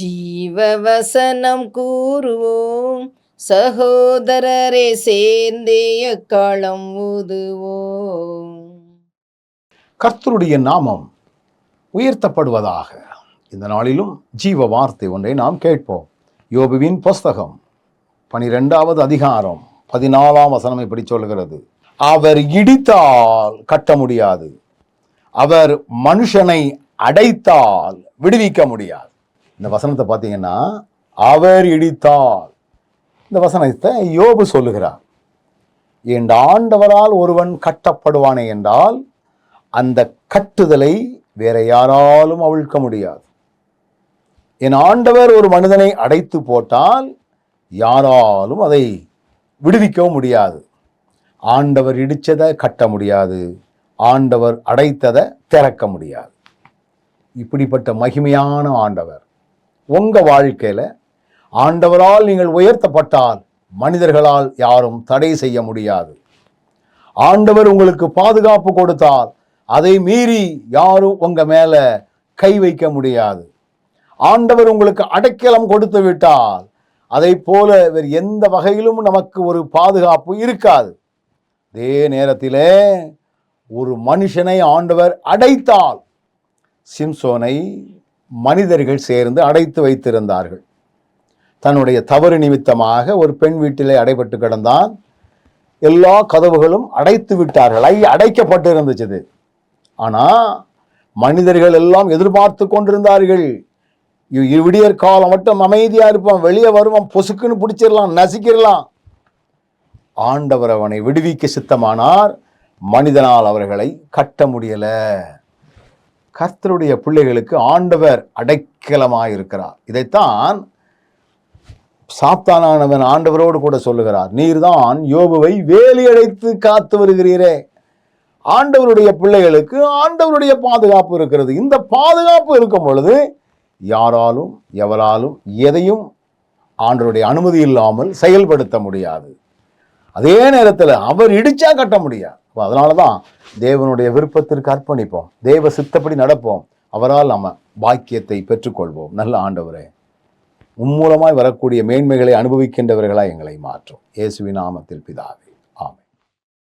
ஜீவவசனம் கூறுவோம். சகோதரரே சேர்ந்தே எக்காலம் ஊதுவோம். கர்த்தருடைய நாமம் உயர்த்தப்படுவதாக. இந்த நாளிலும் ஜீவ வார்த்தை ஒன்றை நாம் கேட்போம். யோபுவின் புஸ்தகம் பனிரெண்டாவது அதிகாரம் பதினாலாம் வசனம் இப்படி சொல்கிறது அவர் இடித்தால் கட்ட முடியாது. அவர் மனுஷனை அடைத்தால் விடுவிக்க முடியாது. இந்த வசனத்தை பார்த்தீங்கன்னா அவர் இடித்தால் இந்த வசனத்தை யோபு சொல்லுகிறார். என் ஆண்டவரால் ஒருவன் கட்டப்படுவானே என்றால் அந்த கட்டுதலை வேற யாராலும் அவிழ்க்க முடியாது. என் ஆண்டவர் ஒரு மனிதனை அடைத்து போட்டால் யாராலும் அதை விடுவிக்கவும் முடியாது. ஆண்டவர் இடித்ததை கட்ட முடியாது. ஆண்டவர் அடைத்ததை திறக்க முடியாது. இப்படிப்பட்ட மகிமையான ஆண்டவர். உங்கள் வாழ்க்கையில் ஆண்டவரால் நீங்கள் உயர்த்தப்பட்டால் மனிதர்களால் யாரும் தடை செய்ய முடியாது. ஆண்டவர் உங்களுக்கு பாதுகாப்பு கொடுத்தால் அதை மீறி யாரும் உங்கள் மேலே கை வைக்க முடியாது. ஆண்டவர் உங்களுக்கு அடைக்கலம் கொடுத்து விட்டால் அதை போல வேறு எந்த வகையிலும் நமக்கு ஒரு பாதுகாப்பு இருக்காது. அதே நேரத்திலே ஒரு மனுஷனை ஆண்டவர் அடைத்தால் சிம்சோனை மனிதர்கள் சேர்ந்து அடைத்து வைத்திருந்தார்கள். தன்னுடைய தவறு நிமித்தமாக ஒரு பெண் வீட்டிலே அடைபட்டு கிடந்தான். எல்லா கதவுகளும் அடைத்து விட்டார்கள். ஐ அடைக்கப்பட்டு இருந்துச்சு ஆனால் மனிதர்கள் எல்லாம் எதிர்பார்த்து கொண்டிருந்தார்கள். விடியற் காலம் மட்டும் அமைதியாக இருப்பான் வெளியே வருவான் பொசுக்குன்னு பிடிச்சிடலாம். நசிக்கிடலாம். ஆண்டவர் அவனை விடுவிக்க சித்தமானார். மனிதனால் அவர்களை கட்ட முடியலை. கர்த்தருடைய பிள்ளைகளுக்கு ஆண்டவர் அடைக்கலமாக இருக்கிறார். இதைத்தான் சாத்தானானவன் ஆண்டவரோடு கூட சொல்லுகிறார். நீர்தான் யோபுவை வேலி அடைத்து காத்து வருகிறீரே. ஆண்டவருடைய பிள்ளைகளுக்கு ஆண்டவருடைய பாதுகாப்பு இருக்கிறது. இந்த பாதுகாப்பு இருக்கும் பொழுது யாராலும் எவராலும் எதையும் ஆண்டவருடைய அனுமதி இல்லாமல் செயல்படுத்த முடியாது. அதே நேரத்தில் அவர் இடிச்சா கட்ட முடியாது. அப்ப அதனால தான் தேவனுடைய விருப்பத்திற்கு அர்ப்பணிப்போம். தேவ சித்தப்படி நடப்போம். அவரால் நம்ம பாக்கியத்தை பெற்றுக்கொள்வோம். நல்ல ஆண்டவரே உம்மூலமாய் வரக்கூடிய மேன்மைகளை அனுபவிக்கின்றவர்களாக எங்களை மாற்றும். இயேசுவின் நாமத்தில் பிதாவே. ஆமை